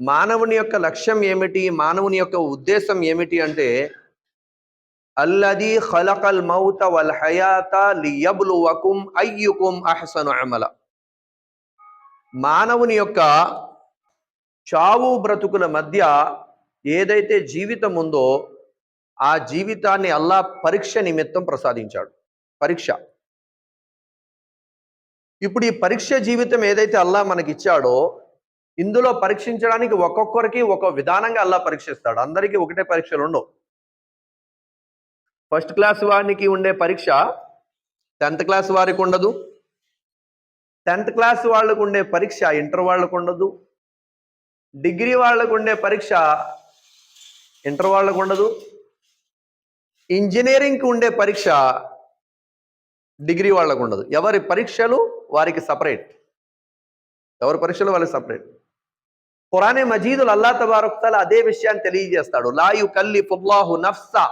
మానవుని యొక్క లక్ష్యం ఏమిటి? మానవుని యొక్క ఉద్దేశం ఏమిటి అంటే అల్లది ఖలకల్ మౌత వల్ హయాత లియబ్లువకుం అయ్యుకుం అహసను అమల. మానవుని యొక్క చావు బ్రతుకుల మధ్య ఏదైతే జీవితం ఉందో ఆ జీవితాన్ని అల్లా పరీక్ష నిమిత్తం ప్రసాదించాడు. పరీక్ష. ఇప్పుడు ఈ పరీక్ష జీవితం ఏదైతే అల్లా మనకిచ్చాడో ఇందులో పరీక్షించడానికి ఒక్కొక్కరికి ఒక విధానంగా అల్లా పరీక్షిస్తాడు. అందరికీ ఒకటే పరీక్షలు ఉండవు. ఫస్ట్ క్లాస్ వారికి ఉండే పరీక్ష టెన్త్ క్లాస్ వారికి ఉండదు. టెన్త్ క్లాస్ వాళ్ళకు ఉండే పరీక్ష ఇంటర్ వాళ్ళకు ఉండదు. డిగ్రీ వాళ్ళకు ఉండే పరీక్ష ఇంటర్ వాళ్ళకు ఉండదు. ఇంజనీరింగ్కి ఉండే పరీక్ష డిగ్రీ వాళ్ళకు ఉండదు. ఎవరి పరీక్షలు వారికి సపరేట్. ఎవరి పరీక్షలు వాళ్ళకి సపరేట్. ఖురానే మజీదులు అల్లా తబారక్తల అదే విషయాన్ని తెలియజేస్తాడు లాయు కల్లి ఫుల్లాహు నఫ్సా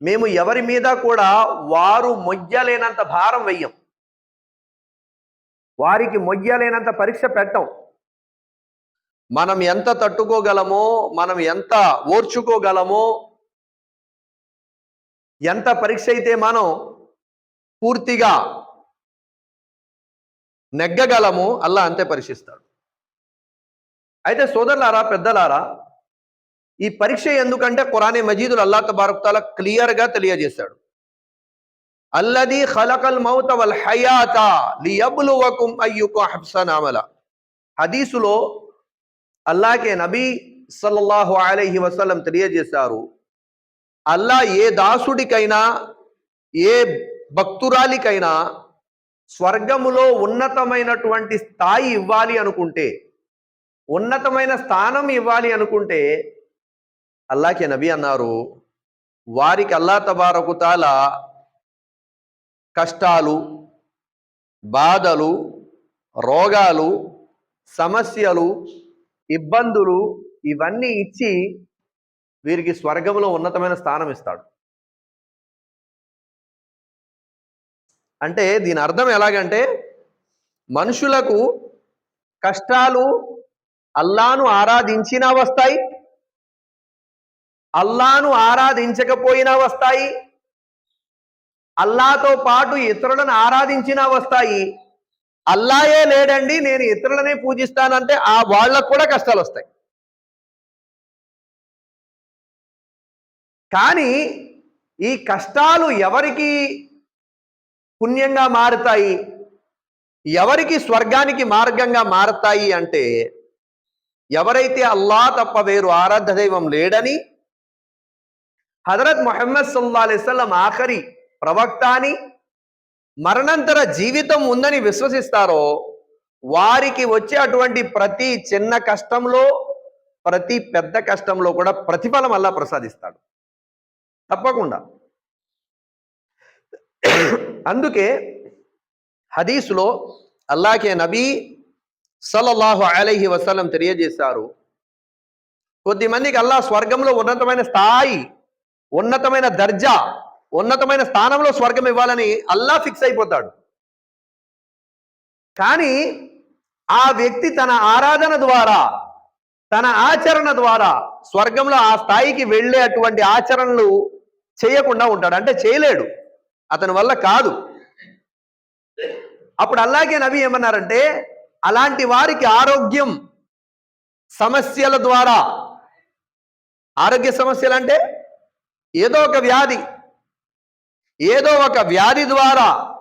మేము ఎవరి మీద కూడా వారు మొయ్యలేనంత భారం వెయ్యం వారికి మొయ్యలేనంత పరీక్ష పెట్టం మనం ఎంత తట్టుకోగలమో మనం ఎంత ఓర్చుకోగలమో ఎంత పరీక్ష అయితే మనం పూర్తిగా నెగ్గగలము అల్లా అంతే పరీక్షిస్తాడు అయితే సోదరులారా పెద్దలారా ఈ పరీక్ష ఎందుకంటే ఖురానే మజీదులు అల్లా తబారక్తాల క్లియర్గా తెలియజేశాడు. అల్లది ఖలకల్ మౌత వల్ హయాత లియబ్లువకుం అయ్యుకు అహ్సన్ హదీసులో అల్లాకే నబీ సల్లల్లాహు అలైహి వసల్లం తెలియజేశారు అల్లా ఏ దాసుడికైనా ఏ భక్తురాలికైనా స్వర్గములో ఉన్నతమైనటువంటి స్థాయి ఇవ్వాలి అనుకుంటే ఉన్నతమైన స్థానం ఇవ్వాలి అనుకుంటే అల్లాకే నబీ అన్నారు వారికి అల్లా తబారకుతాల కష్టాలు బాధలు రోగాలు సమస్యలు ఇబ్బందులు ఇవన్నీ ఇచ్చి వీరికి స్వర్గంలో ఉన్నతమైన స్థానం ఇస్తాడు. అంటే దీని అర్థం ఎలాగంటే మనుషులకు కష్టాలు అల్లాను ఆరాధించినా వస్తాయి అల్లాను ఆరాధించకపోయినా వస్తాయి అల్లాతో పాటు ఇతరులను ఆరాధించినా వస్తాయి అల్లాయే లేడండి నేను ఇతరులనే పూజిస్తానంటే ఆ వాళ్ళకు కూడా కష్టాలు వస్తాయి. కానీ ఈ కష్టాలు ఎవరికి పుణ్యంగా మారుతాయి? ఎవరికి స్వర్గానికి మార్గంగా మారతాయి అంటే ఎవరైతే అల్లా తప్ప వేరు ఆరాధ్య దైవం లేడని హజరత్ మొహమ్మద్ సల్లా అలైస్లం ఆఖరి ప్రవక్త అని మరణంతర జీవితం ఉందని విశ్వసిస్తారో వారికి వచ్చే అటువంటి ప్రతి చిన్న కష్టంలో ప్రతి పెద్ద కష్టంలో కూడా ప్రతిఫలం అల్లా ప్రసాదిస్తాడు. తప్పకుండా. అందుకే హదీసులో అల్లాకే నబీ సల్లల్లాహు అలైహి వసలం తెలియజేశారు. కొద్దిమందికి అల్లా స్వర్గంలో ఉన్నతమైన స్థాయి ఉన్నతమైన దర్జా ఉన్నతమైన స్థానంలో స్వర్గం ఇవ్వాలని అల్లా ఫిక్స్ అయిపోతాడు. కానీ ఆ వ్యక్తి తన ఆరాధన ద్వారా తన ఆచరణ ద్వారా స్వర్గంలో ఆ స్థాయికి వెళ్ళే అటువంటి ఆచరణలు చేయకుండా ఉంటాడు. అంటే చేయలేడు. అతని వల్ల కాదు. అప్పుడు అల్లాగే నవి ఏమన్నారంటే అలాంటి వారికి ఆరోగ్యం సమస్యల ద్వారా. ఆరోగ్య సమస్యలు అంటే ఏదో ఒక వ్యాధి. ఏదో ఒక వ్యాధి ద్వారా.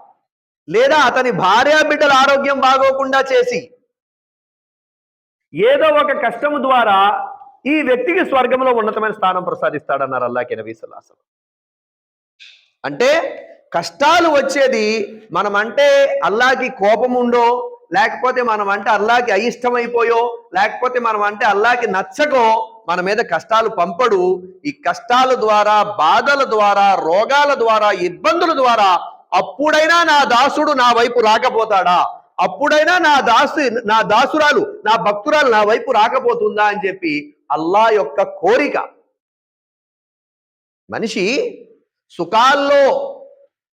లేదా అతని భార్యా బిడ్డల ఆరోగ్యం బాగోకుండా చేసి. ఏదో ఒక కష్టము ద్వారా ఈ వ్యక్తికి స్వర్గంలో ఉన్నతమైన స్థానం ప్రసాదిస్తాడన్నారు అల్లాకి నబీ అంటే కష్టాలు వచ్చేది మనం అంటే అల్లాకి కోపం ఉండో లేకపోతే మనం అంటే అల్లాకి అయిష్టమైపోయో లేకపోతే మనం అంటే అల్లాకి నచ్చకో మన మీద కష్టాలు పంపడు. ఈ కష్టాల ద్వారా బాధల ద్వారా రోగాల ద్వారా ఇబ్బందుల ద్వారా అప్పుడైనా నా దాసుడు నా వైపు రాకపోతాడా? అప్పుడైనా నా దాసు నా దాసురాలు నా భక్తురాలు నా వైపు రాకపోతుందా అని చెప్పి అల్లా యొక్క కోరిక. మనిషి సుఖాల్లో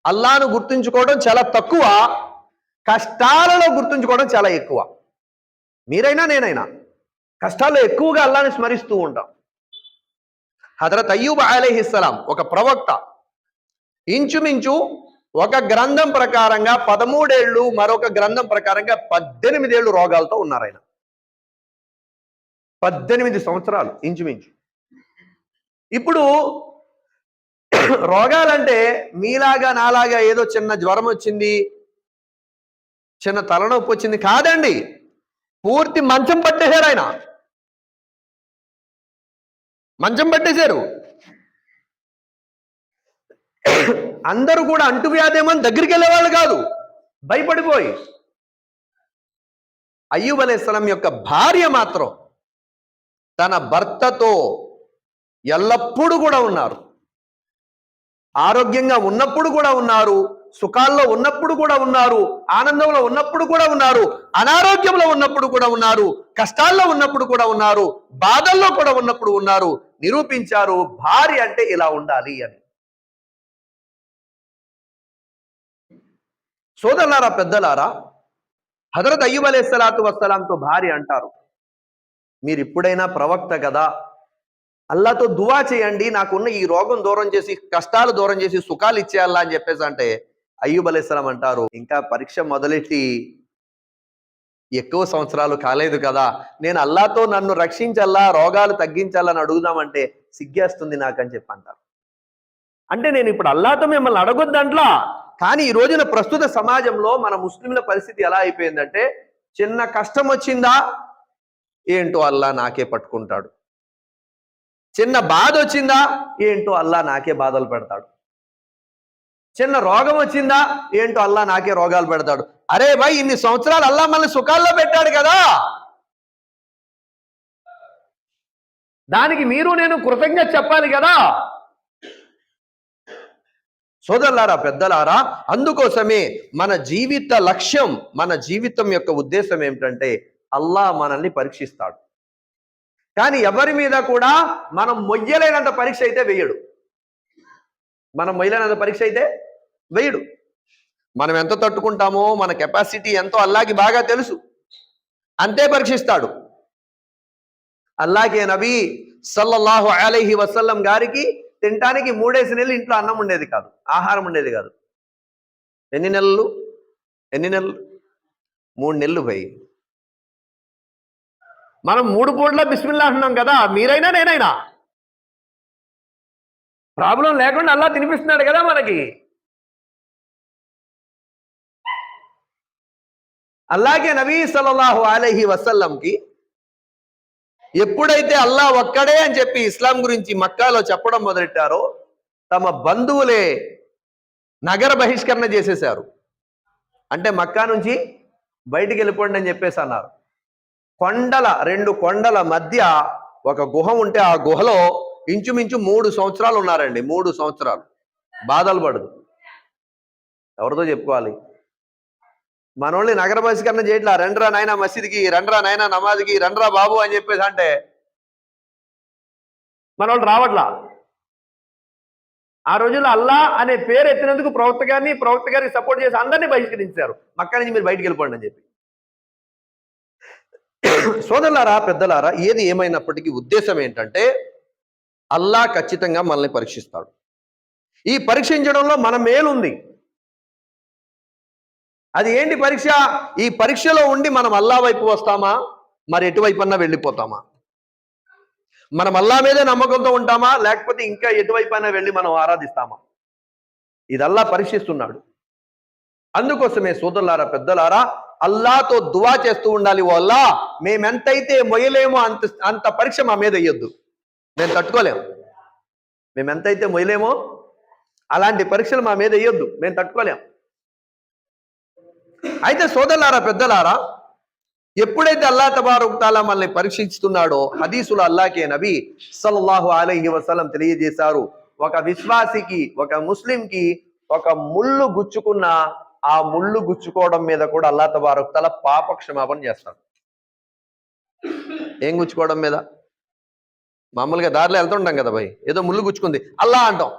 అల్లాను గుర్తుంచుకోవడం చాలా తక్కువ. కష్టాలలో గుర్తుంచుకోవడం చాలా ఎక్కువ. మీరైనా నేనైనా కష్టాల్లో ఎక్కువగా అల్లాని స్మరిస్తూ ఉంటాం. హజరత్ అయ్యూబ్ అలీహిస్సలాం ఒక ప్రవక్త. ఇంచుమించు ఒక గ్రంథం ప్రకారంగా పదమూడేళ్ళు మరొక గ్రంథం ప్రకారంగా పద్దెనిమిదేళ్ళు రోగాలతో ఉన్నారు ఆయన. పద్దెనిమిది సంవత్సరాలు ఇంచుమించు. ఇప్పుడు రోగాలంటే మీలాగా నాలాగా ఏదో చిన్న జ్వరం వచ్చింది చిన్న తలనొప్పి వచ్చింది కాదండి. పూర్తి మంచం పట్టేశారు ఆయన. మంచం పట్టేశారు. అందరూ కూడా అంటువ్యాధేమని దగ్గరికి వెళ్ళేవాళ్ళు కాదు. భయపడిపోయి. అయ్యూబ్ అలైస్లాం యొక్క భార్య మాత్రం తన భర్తతో ఎల్లప్పుడూ కూడా ఉన్నారు. ఆరోగ్యంగా ఉన్నప్పుడు కూడా ఉన్నారు. సుఖాల్లో ఉన్నప్పుడు కూడా ఉన్నారు ఆనందంలో ఉన్నప్పుడు కూడా ఉన్నారు అనారోగ్యంలో ఉన్నప్పుడు కూడా ఉన్నారు కష్టాల్లో ఉన్నప్పుడు కూడా ఉన్నారు బాధల్లో కూడా ఉన్నప్పుడు ఉన్నారు. నిరూపించారు భార్య అంటే ఇలా ఉండాలి అని. సోదరులారా పెద్దలారా హజరత్ అయ్యూబ్ అలే సలాతు వసలాంతో భార్య అంటారు. మీరు ఇప్పుడైనా ప్రవక్త కదా అల్లాతో దువా చేయండి నాకున్న ఈ రోగం దూరం చేసి కష్టాలు దూరం చేసి సుఖాలు ఇచ్చేయాలా అని చెప్పేసి అంటే అయ్యూబ్ అలైస్లాం అంటారు. ఇంకా పరీక్ష మొదలెట్టి ఎక్కువ సంవత్సరాలు కాలేదు కదా. నేను అల్లాతో నన్ను రక్షించల్లా రోగాలు తగ్గించాలని అడుగుదామంటే సిగ్గేస్తుంది నాకని చెప్పి అంటారు. అంటే నేను ఇప్పుడు అల్లాతో మిమ్మల్ని అడగొద్దంట్లా? కానీ ఈ రోజున ప్రస్తుత సమాజంలో మన ముస్లింల పరిస్థితి ఎలా అయిపోయిందంటే చిన్న కష్టం వచ్చిందా? ఏంటో అల్లా నాకే పట్టుకుంటాడు. చిన్న బాధ వచ్చిందా? ఏంటో అల్లా నాకే బాధలు పెడతాడు. చిన్న రోగం వచ్చిందా? ఏంటో అల్లా నాకే రోగాలు పెడతాడు. అరే భాయ్ ఇన్ని సంవత్సరాలు అల్లా మనల్ని సుఖాల్లో పెట్టాడు కదా. దానికి మీరు నేను కృతజ్ఞత చెప్పాలి కదా. సోదరులారా పెద్దలారా అందుకోసమే మన జీవిత లక్ష్యం మన జీవితం యొక్క ఉద్దేశం ఏమిటంటే అల్లా మనల్ని పరీక్షిస్తాడు. కానీ ఎవరి మీద కూడా మనం మొయ్యలేనంత పరీక్ష అయితే వేయడు. మనం మొయ్యలేనంత పరీక్ష అయితే వేయడు. మనం ఎంత తట్టుకుంటామో మన కెపాసిటీ ఎంతో అల్లాకి బాగా తెలుసు. అంతే పరీక్షిస్తాడు. అల్లాకే నబీ సల్లల్లాహు అలైహి వసల్లం గారికి తినటానికి మూడేసి నెలలు ఇంట్లో అన్నం ఉండేది కాదు ఆహారం ఉండేది కాదు. ఎన్ని నెలలు? ఎన్ని నెలలు? మూడు నెలలు పోయి. మనం మూడు పూట్ల బిస్మిల్లా అంటున్నాం కదా మీరైనా నేనైనా? ప్రాబ్లం లేకుండా అల్లా తినిపిస్తున్నాడు కదా మనకి. అల్లాగే నబీ సల్లల్లాహు అలైహి వసల్లంకి ఎప్పుడైతే అల్లా ఒక్కడే అని చెప్పి ఇస్లాం గురించి మక్కాలో చెప్పడం మొదలెట్టారో తమ బంధువులే నగర బహిష్కరణ చేసేశారు. అంటే మక్కా నుంచి బయటికి వెళ్ళిపోండి అని చెప్పేసి అన్నారు. కొండల రెండు కొండల మధ్య ఒక గుహ ఉంటే ఆ గుహలో ఇంచుమించు మూడు సంవత్సరాలు ఉన్నారండి మూడు సంవత్సరాలు. బాధలు పడదు. ఎవరితో చెప్పుకోవాలి? మనోళ్ళని నగర బహిష్కరణ చేయట్లా రండ్రా నాయన మసీద్కి రండ్రా నాయన నమాజ్కి రండ్రా బాబు అని చెప్పేసి అంటే మనోళ్ళు రావట్లా. ఆ రోజుల్లో అల్లా అనే పేరు ఎత్తినందుకు ప్రవక్త గారిని ప్రవక్త గారిని సపోర్ట్ చేసి అందరినీ బహిష్కరించారు. మక్క నుంచి మీరు బయటికి వెళ్ళిపోండి అని చెప్పి. సోదరులారా పెద్దలారా ఏది ఏమైనప్పటికీ ఉద్దేశం ఏంటంటే అల్లా ఖచ్చితంగా మనల్ని పరీక్షిస్తాడు. ఈ పరీక్షించడంలో మన మేలుంది అది ఏంటి పరీక్ష? ఈ పరీక్షలో ఉండి మనం అల్లా వైపు వస్తామా? మరి ఎటువైపన్నా వెళ్ళిపోతామా? మనం అల్లా మీదే నమ్మకంతో ఉంటామా? లేకపోతే ఇంకా ఎటువైపు అయినా వెళ్ళి మనం ఆరాధిస్తామా? ఇదల్లా పరీక్షిస్తున్నాడు. అందుకోసమే సోదరులారా పెద్దలారా అల్లాతో దువా చేస్తూ ఉండాలి. ఓ అల్లా మేమెంతైతే మొయ్యలేమో అంత అంత పరీక్ష మా మీద వేయొద్దు మేము తట్టుకోలేము మేము ఎంతైతే మొయలేమో అలాంటి పరీక్షలు మా మీద వేయొద్దు. మేము తట్టుకోలేం. అయితే సోదరులారా పెద్దలారా ఎప్పుడైతే అల్లా తబారుతాలా మనల్ని పరీక్షిస్తున్నాడో హదీసులు అల్లాకే నబీ సల్లాహు అలహి వసలం తెలియజేశారు ఒక విశ్వాసికి ఒక ముస్లింకి ఒక ముళ్ళు గుచ్చుకున్న ఆ ముళ్ళు గుచ్చుకోవడం మీద కూడా అల్లా తబారుతాల పాప క్షమాపణ చేస్తాడు ఏం గుచ్చుకోవడం మీద? మామూలుగా దారిలో వెళ్తుంటాం కదా భయ్. ఏదో ముళ్ళు గుచ్చుకుంది. అల్లా అంటాం.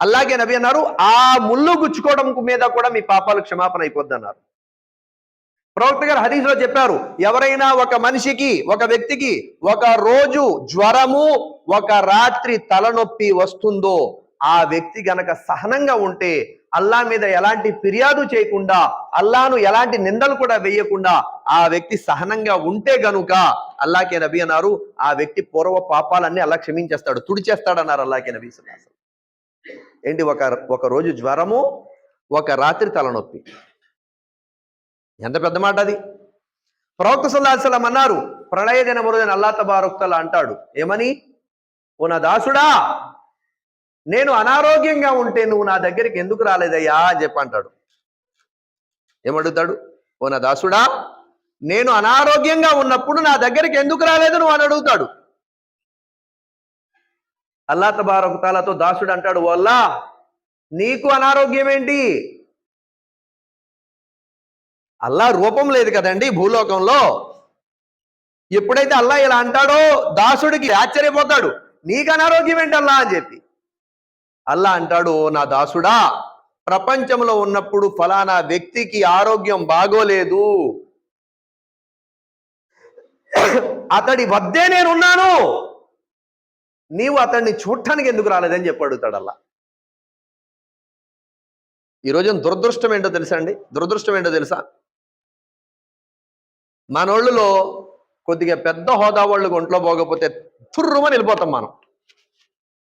అల్లాగే నబీ అన్నారు ఆ ముళ్ళు గుచ్చుకోవడం మీద కూడా మీ పాపాలు క్షమాపణ అయిపోద్ది అన్నారు ప్రవక్త గారు హరీష్లో చెప్పారు ఎవరైనా ఒక మనిషికి ఒక వ్యక్తికి ఒక రోజు జ్వరము ఒక రాత్రి తలనొప్పి వస్తుందో ఆ వ్యక్తి గనక సహనంగా ఉంటే అల్లా మీద ఎలాంటి ఫిర్యాదు చేయకుండా అల్లాను ఎలాంటి నిందలు కూడా వేయకుండా ఆ వ్యక్తి సహనంగా ఉంటే గనుక అల్లాకే నబీ అన్నారు ఆ వ్యక్తి పూర్వ పాపాలన్నీ అల్లా క్షమించేస్తాడు తుడిచేస్తాడు అన్నారు అల్లాకే నబీ సుల్లాసం ఏంటి ఒక ఒక రోజు జ్వరము ఒక రాత్రి తలనొప్పి. ఎంత పెద్ద మాట అది? ప్రవక్త సల్లాహం అన్నారు ప్రళయ దినమురుదైన అల్లా తబారుక్తలా అంటాడు ఏమని? ఓ నా దాసుడా నేను అనారోగ్యంగా ఉంటే నువ్వు నా దగ్గరికి ఎందుకు రాలేదయ్యా అని చెప్పి అంటాడు. ఏమడుగుతాడు? ఓ నా దాసుడా నేను అనారోగ్యంగా ఉన్నప్పుడు నా దగ్గరికి ఎందుకు రాలేదు నువ్వు అని అడుగుతాడు. అల్లా తబారకుతాలతో దాసుడు అంటాడు వల్లా నీకు అనారోగ్యం ఏంటి? అల్లా రూపం లేదు కదండి భూలోకంలో. ఎప్పుడైతే అల్లా ఇలా అంటాడో దాసుడికి ఆశ్చర్యపోతాడు నీకు అనారోగ్యం ఏంటి అల్లా అని చెప్పి. అల్లా అంటాడు "ఓ నా దాసుడా ప్రపంచంలో ఉన్నప్పుడు ఫలానా వ్యక్తికి ఆరోగ్యం బాగోలేదు. అతడి వద్దే నేనున్నాను. నీవు అతన్ని చూడటానికి ఎందుకు రాలేదని చెప్పి అడుగుతాడు అల్లా. ఈరోజు దురదృష్టం ఏంటో తెలుసా అండి? దురదృష్టం ఏంటో తెలుసా? మనోళ్ళలో కొద్దిగా పెద్ద హోదా వాళ్ళు ఒంట్లో పోకపోతే తుర్రుమని వెళ్ళిపోతాం మనం.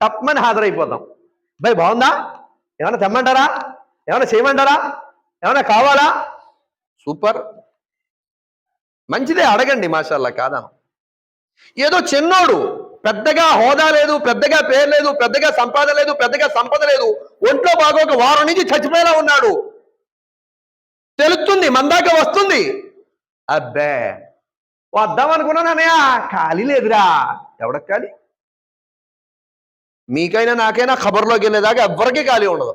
తప్పమని హాజరైపోతాం. భయ్ బాగుందా? ఏమైనా తెమ్మంటారా? ఏమైనా చేయమంటారా? ఏమైనా కావాలా? సూపర్. మంచిదే అడగండి మాషాల్లా కాదా? ఏదో చిన్నోడు పెద్దగా హోదా లేదు పెద్దగా పేరు లేదు పెద్దగా సంపాదన లేదు పెద్దగా సంపద లేదు ఒంట్లో బాగా ఒక వారం నుంచి చచ్చిపోయేలా ఉన్నాడు. తెలుస్తుంది మందాక వస్తుంది. అబ్బే వద్దాం అనుకున్నానన్నయ్య ఖాళీ లేదురా. ఎవడ ఖాళీ మీకైనా నాకైనా ఖబర్లోకి వెళ్ళేదాకా ఎవ్వరికీ ఖాళీ ఉండదు.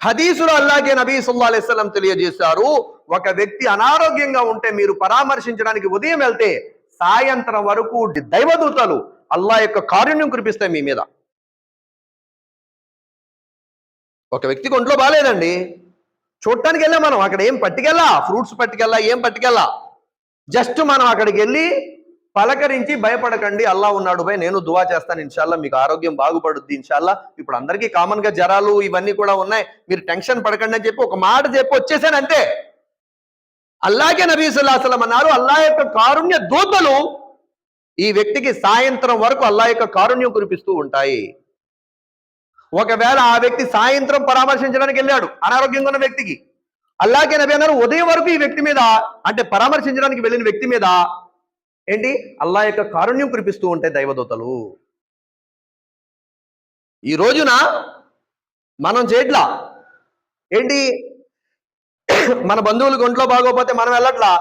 హదీసులు అల్లాగే నబీ సుల్లా అలైస్లం తెలియజేశారు ఒక వ్యక్తి అనారోగ్యంగా ఉంటే మీరు పరామర్శించడానికి ఉదయం వెళ్తే సాయంత్రం వరకు దైవదూతలు అల్లా యొక్క కారుణ్యం కురిపిస్తాయి మీ మీద. ఒక వ్యక్తికి ఒంట్లో బాగాలేదండి చూడటానికి వెళ్ళాం మనం అక్కడ ఏం పట్టుకెళ్ళా? ఫ్రూట్స్ పట్టుకెళ్ళా? ఏం పట్టుకెళ్ళా? జస్ట్ మనం అక్కడికి వెళ్ళి పలకరించి భయపడకండి అల్లా ఉన్నాడు భయ నేను దువా చేస్తాను ఇన్షాల్లా మీకు ఆరోగ్యం బాగుపడుద్ది ఇన్షాల్లా. ఇప్పుడు అందరికీ కామన్గా జ్వరాలు ఇవన్నీ కూడా ఉన్నాయి. మీరు టెన్షన్ పడకండి అని చెప్పి ఒక మాట చెప్పి వచ్చేసాను అంతే. అల్లాగే నబీ సుల్లాసలం అన్నారు అల్లా యొక్క కారుణ్య దూతలు ఈ వ్యక్తికి సాయంత్రం వరకు అల్లా యొక్క కారుణ్యం కురిపిస్తూ ఉంటాయి. ఒకవేళ ఆ వ్యక్తి సాయంత్రం పరామర్శించడానికి వెళ్ళాడు అనారోగ్యంగా ఉన్న వ్యక్తికి. అల్లాగే నబీ అన్నారు ఉదయం వరకు ఈ వ్యక్తి మీద అంటే పరామర్శించడానికి వెళ్ళిన వ్యక్తి మీద ఏంటి? అల్లా యొక్క కారుణ్యం కురిపిస్తూ ఉంటాయి దైవదూతలు. ఈ రోజున మనం చేయట్లా ఏంటి? మన బంధువులకు ఒంట్లో బాగోపోతే మనం వెళ్ళట్లా?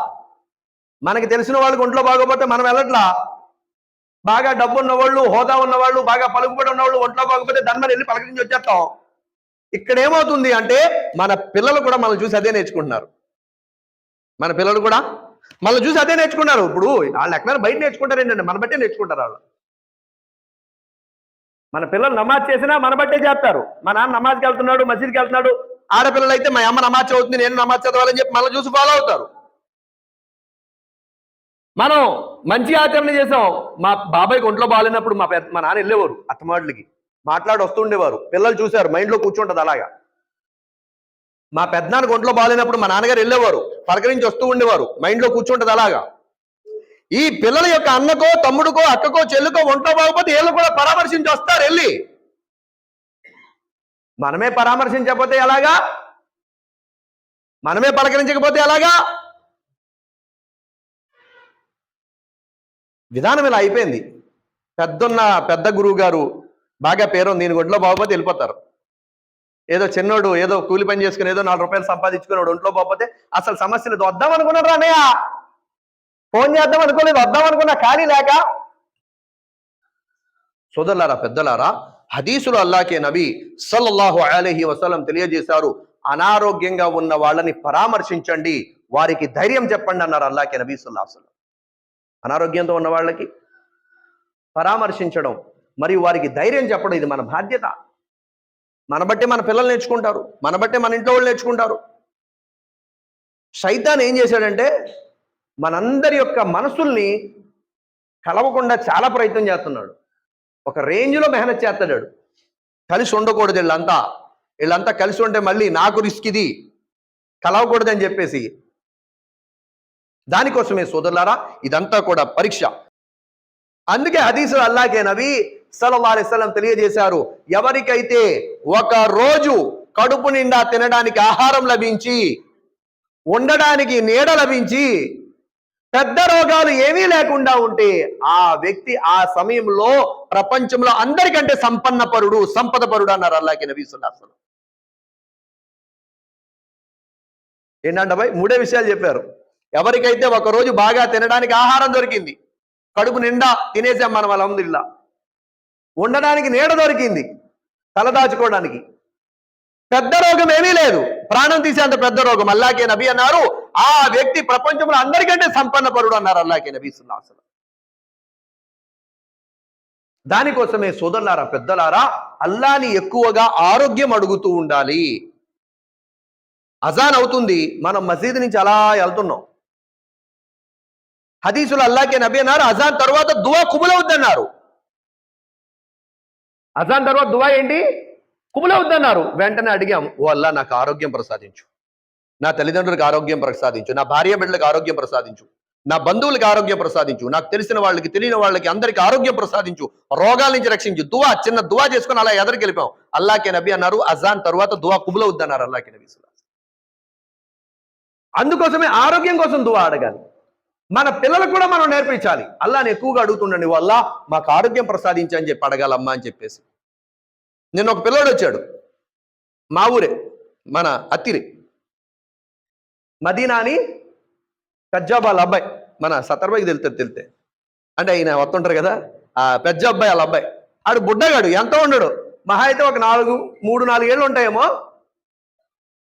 మనకి తెలిసిన వాళ్ళకి ఒంట్లో బాగోపోతే మనం వెళ్ళట్లా? బాగా డబ్బు ఉన్నవాళ్ళు హోదా ఉన్నవాళ్ళు బాగా పలుకుబడి ఉన్నవాళ్ళు ఒంట్లో బాగోపోతే దాని మీద వెళ్ళి పలకరించి వచ్చేస్తాం. ఇక్కడ ఏమవుతుంది అంటే మన పిల్లలు కూడా మనం చూసి అదే నేర్చుకుంటున్నారు. మన పిల్లలు కూడా మళ్ళీ చూసి అదే నేర్చుకున్నారు. ఇప్పుడు వాళ్ళు ఎక్కడ బయట నేర్చుకుంటారు ఏంటంటే మన బట్టే నేర్చుకుంటారు వాళ్ళు. మన పిల్లలు నమాజ్ చేసినా మన బట్టే చేస్తారు. మా నాన్న నమాజ్కి వెళ్తున్నాడు మసీద్కి వెళ్తున్నాడు. ఆడపిల్లలు అయితే మా అమ్మ నమాజ్ చదువుతుంది నేను నమాజ్ చదవాలని చెప్పి మళ్ళీ చూసి ఫాలో అవుతారు. మనం మంచి ఆచరణ చేసాం. మా బాబాయ్కి ఒంట్లో బాగాలేనప్పుడు మా పెద్ద మా నాన్న వెళ్ళేవారు. అత్తమాటలకి మాట్లాడి వస్తుండేవారు. పిల్లలు చూశారు మైండ్లో కూర్చుంటది అలాగా. మా పెద్దనాన్నకి ఒంట్లో బాగాలేనప్పుడు మా నాన్నగారు వెళ్ళేవారు. పలకరించి వస్తూ ఉండేవారు. మైండ్లో కూర్చుంటది అలాగా. ఈ పిల్లల యొక్క అన్నకో తమ్ముడికో అక్కకో చెల్లుకో ఒంట్లో బాగోపోతే వీళ్ళు కూడా పరామర్శించి వస్తారు వెళ్ళి. మనమే పరామర్శించకపోతే ఎలాగా? మనమే పలకరించకపోతే ఎలాగా? విధానం ఇలా అయిపోయింది. పెద్దన్న పెద్ద గురువు గారు బాగా పేరు దీని గుడ్లో బాగోపోతే వెళ్ళిపోతారు. ఏదో చిన్నోడు ఏదో కూలి పని చేసుకుని ఏదో నాలుగు రూపాయలు సంపాదించుకున్నాడు ఒంట్లో పోకపోతే అసలు సమస్య లేదు వద్దాం అనుకున్నాడు రానయ్య ఫోన్ చేద్దాం అనుకోలేదు వద్దాం అనుకున్నా ఖాళీ లేక. సోదరులారా పెద్దలారా హదీసులు అల్లాకే నబీ సల్లల్లాహు అలహి వసలం తెలియజేశారు అనారోగ్యంగా ఉన్న వాళ్ళని పరామర్శించండి వారికి ధైర్యం చెప్పండి అన్నారు అల్లాకే నబీ అసలు అనారోగ్యంతో ఉన్న వాళ్ళకి పరామర్శించడం మరియు వారికి ధైర్యం చెప్పడం ఇది మన బాధ్యత. మన బట్టే మన పిల్లలు నేర్చుకుంటారు మన బట్టే మన ఇంట్లో వాళ్ళు నేర్చుకుంటారు. సైతాన్ ఏం చేశాడంటే మనందరి యొక్క మనసుల్ని కలవకుండా చాలా ప్రయత్నం చేస్తున్నాడు. ఒక రేంజ్లో మెహనత్ చేస్తాడు కలిసి ఉండకూడదు వీళ్ళంతా. వీళ్ళంతా కలిసి ఉంటే మళ్ళీ నాకు రిస్క్ ఇది. కలవకూడదని చెప్పేసి. దానికోసమే సోదరులారా ఇదంతా కూడా పరీక్ష. అందుకే హదీసులు అల్లాకే నవి సల్లల్లాహు అలైహి తెలియజేశారు. ఎవరికైతే ఒక రోజు కడుపు నిండా తినడానికి ఆహారం లభించి ఉండడానికి నీడ లభించి పెద్ద రోగాలు ఏమీ లేకుండా ఉంటే ఆ వ్యక్తి ఆ సమయంలో ప్రపంచంలో అందరికంటే సంపన్న పరుడు సంపద పరుడు అన్నారు అల్లాకి నబీ అసలు అలైహి ఏంటంటే భయ్ మూడే విషయాలు చెప్పారు. ఎవరికైతే ఒక రోజు బాగా తినడానికి ఆహారం దొరికింది కడుపు నిండా తినేసాం మనం అలహమ్దుల్లా ఉండడానికి నీడ దొరికింది. తలదాచుకోవడానికి పెద్ద రోగం ఏమీ లేదు. ప్రాణం తీసేంత పెద్ద రోగం. అల్లాకే నబీ అన్నారు. ఆ వ్యక్తి ప్రపంచంలో అందరికంటే సంపన్న పరుడు అన్నారు అల్లాకే నబీ సుల్లాసన దానికోసమే సోదరులారా పెద్దలారా అల్లాని ఎక్కువగా ఆరోగ్యం అడుగుతూ ఉండాలి. అజాన్ అవుతుంది. మనం మసీద్ నుంచి అలా వెళ్తున్నాం. హదీసులు అల్లాకే నబీ అన్నారు అజాన్ తర్వాత దువా కుబులవుద్దన్నారు. అజాన్ తర్వాత దువా ఏంటి? కుబులవుద్దన్నారు వెంటనే అడిగాం ఓ అల్లా నాకు ఆరోగ్యం ప్రసాదించు. నా తల్లిదండ్రులకు ఆరోగ్యం ప్రసాదించు. నా భార్య బిడ్డలకు ఆరోగ్యం ప్రసాదించు. నా బంధువులకు ఆరోగ్యం ప్రసాదించు. నాకు తెలిసిన వాళ్ళకి తెలియని వాళ్ళకి అందరికి ఆరోగ్యం ప్రసాదించు. రోగాల నుంచి రక్షించు. దువా చిన్న దువా చేసుకుని అలా ఎదరికి వెళ్ళిపోయాం. అల్లాకే నబీ అన్నారు అజాన్ తర్వాత దువా కుబులవుద్దన్నారు అల్లాకే నబీ అందుకోసమే ఆరోగ్యం కోసం దువా అడగాలి. మన పిల్లలకు కూడా మనం నేర్పించాలి. అల్లాని ఎక్కువగా అడుగుతుండండి వల్ల మాకు ఆరోగ్యం ప్రసాదించి అని చెప్పి అడగాలమ్మా అని చెప్పేసి. నిన్న ఒక పిల్లోడు వచ్చాడు మా ఊరే మన అత్తిరి. మదీనాని పెజ్జాబ్ వాళ్ళ అబ్బాయి మన సతర్బాయికి తెలుస్తుంది తెలితే అంటే ఆయన వస్తుంటారు కదా ఆ పెద్ద అబ్బాయి వాళ్ళ అబ్బాయి. ఆడు బుడ్డగాడు ఎంత ఉండడు? మహా అయితే ఒక నాలుగు మూడు నాలుగు ఏళ్ళు ఉంటాయేమో.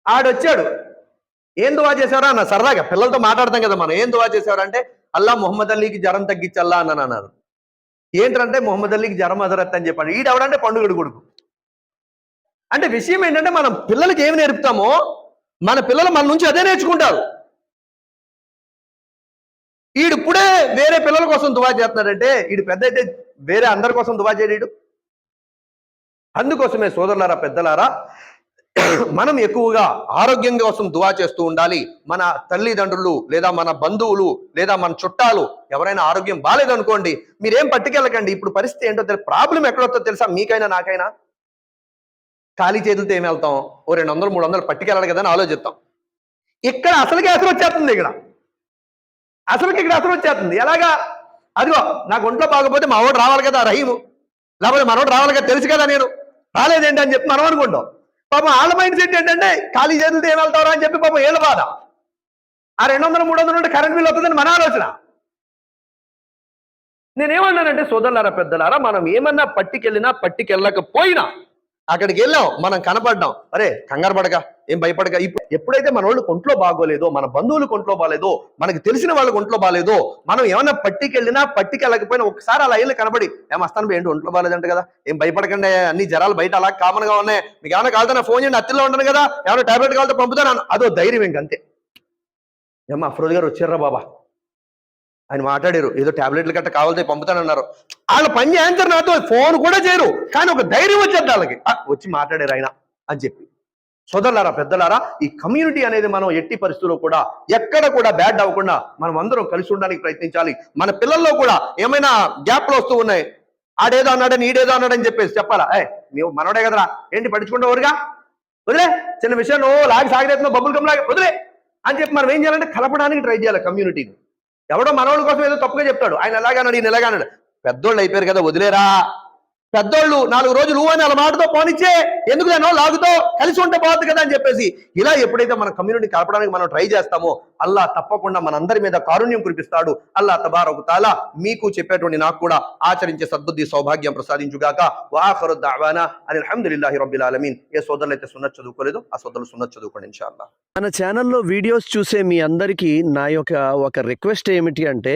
ఆడొచ్చాడు ఏం దువా చేశారా అన్న? సరదాగా పిల్లలతో మాట్లాడతాం కదా మనం. ఏం దువా చేసేవారంటే అల్లా మొహమ్మద్ అలీకి జ్వరం తగ్గించల్లా అన్నాను అన్నారు ఏంటంటే మొహమ్మద్ అలీకి జ్వరం అదరత్ అని చెప్పాడు. ఈడెవడంటే పండుగడు కొడుకు. అంటే విషయం ఏంటంటే మనం పిల్లలకి ఏమి నేర్పుతామో మన పిల్లలు మన నుంచి అదే నేర్చుకుంటారు. ఈడు ఇప్పుడే వేరే పిల్లల కోసం దువా చేస్తున్నాడంటే ఈడు పెద్ద అయితే వేరే అందరి కోసం దువా చేయడు అందుకోసమే సోదరులారా పెద్దలారా మనం ఎక్కువగా ఆరోగ్యం కోసం దువా చేస్తూ ఉండాలి. మన తల్లిదండ్రులు లేదా మన బంధువులు లేదా మన చుట్టాలు ఎవరైనా ఆరోగ్యం బాగాలేదనుకోండి మీరేం పట్టుకెళ్ళకండి. ఇప్పుడు పరిస్థితి ఏంటో తెలియదు ప్రాబ్లం ఎక్కడొస్తో తెలుసా? మీకైనా నాకైనా? ఖాళీ చేతులతో ఏమి వెళ్తాం? ఓ రెండు వందలు మూడు వందలు పట్టుకెళ్ళాలి కదా అని ఆలోచిస్తాం ఇక్కడ అసలుకి అసలు వచ్చేస్తుంది ఇక్కడ. అసలుకి ఇక్కడ అసలు వచ్చేస్తుంది. ఎలాగా? అదిగో నాకు ఒంట్లో బాగపోతే మా వాడు రావాలి కదా రహీము. లేకపోతే మనోడు రావాలి కదా తెలుసు కదా నేను. రాలేదేంటి అని చెప్పి మనం అనుకుంటాం. పాపం వాళ్ళ మైండ్ సెట్ ఏంటంటే ఖాళీ చేతులతో ఏం వెళ్తారా అని చెప్పి పాపం ఏళ్ళ బాధ. ఆ రెండు వందల మూడు వందలు ఉంటే కరెంట్ బిల్ వస్తుందని మన ఆలోచన. నేనేమన్నానంటే సోదరులారా పెద్దలారా మనం ఏమన్నా పట్టికెళ్ళినా పట్టుకెళ్ళకపోయినా అక్కడికి వెళ్ళాం మనం కనపడ్డాం. అరే కంగారు పడక ఏం భయపడక. ఇప్పుడు ఎప్పుడైతే మన వాళ్ళు కొంట్లో బాగోలేదో మన బంధువులు కొంట్లో బాగాలేదో మనకి తెలిసిన వాళ్ళకి కొంట్లో బాగాలేదో మనం ఏమైనా పట్టికెళ్ళినా పట్టికెళ్ళకపోయినా ఒకసారి అలా వెళ్ళి కనబడి ఏం వస్తాను ఏంటి ఒంట్లో బాగాలేదంట కదా? ఏం భయపడకండి అన్ని జ్వరాలు బయట అలా కామన్గా ఉన్నాయి. మీకు ఏమైనా కావాలంటే ఫోన్ చేయండి అత్తిలో ఉంటాను కదా. ఏమైనా టాబ్లెట్ కావాలంటే పంపుతాను అదో ధైర్యం ఇంకంతే. ఏమ్మా అఫ్రోజ్ గారు వచ్చారా బాబా. ఆయన మాట్లాడారు ఏదో టాబ్లెట్లు గట్ట కావాలంటే పంపుతానన్నారు. వాళ్ళ పని చేయించారు నాతో ఫోన్ కూడా చేయరు. కానీ ఒక ధైర్యం వచ్చేది వాళ్ళకి. వచ్చి మాట్లాడారు ఆయన అని చెప్పి. సోదరులారా పెద్దలారా ఈ కమ్యూనిటీ అనేది మనం ఎట్టి పరిస్థితుల్లో కూడా ఎక్కడ కూడా బ్యాడ్ అవ్వకుండా మనం అందరం కలిసి ఉండడానికి ప్రయత్నించాలి. మన పిల్లల్లో కూడా ఏమైనా గ్యాప్లు వస్తూ ఉన్నాయి. ఆడేదో అన్నాడని ఈడేదో అన్నాడని చెప్పేసి చెప్పాలా? ఏ నీవు మనోడే కదరా ఏంటి పట్టించుకుంటావుగా వదిలే చిన్న విషయం నువ్వు లాగి సాగరేస్తున్నావు బబ్బుల్ కమ్ లాగా వదిలే. అని చెప్పి మనం ఏం చేయాలంటే కలపడానికి ట్రై చేయాలి కమ్యూనిటీని. ఎవడో మనవాళ్ళ కోసం ఏదో తప్పుగా చెప్తాడు. ఆయన ఎలాగన్నాడు ఈయన ఎలాగన్నాడు పెద్దోళ్ళు అయిపోయారు కదా వదిలేరా? పెద్దోళ్ళు నాలుగు రోజులు అని అలా మాటతో పోనిచ్చే ఎందుకు నేను లాగుతో కలిసి ఉంటే బాగుంది కదా అని చెప్పేసి ఇలా ఎప్పుడైతే మన కమ్యూనిటీ కలపడానికి మనం ట్రై చేస్తామో అల్లా తప్పకుండా మనందరి మీద కారుణ్యం కురిపిస్తాడు. అల్లా తబారకు తాలా మీకు చెప్పేటువంటి నాకు కూడా ఆచరించే సద్బుద్ధి సౌభాగ్యం ప్రసాదించుగాక. వాఖరు దావానా అని అల్హమ్దులిల్లాహి రబ్బిల్ ఆలమీన్. ఏ సోదరులు అయితే సున్నత్ చదువుకోలేదు ఆ సోదరులు సున్నత్ చదువుకోండి ఇన్షాల్లా మన ఛానల్లో వీడియోస్ చూసే మీ అందరికీ నా యొక్క ఒక రిక్వెస్ట్ ఏమిటి అంటే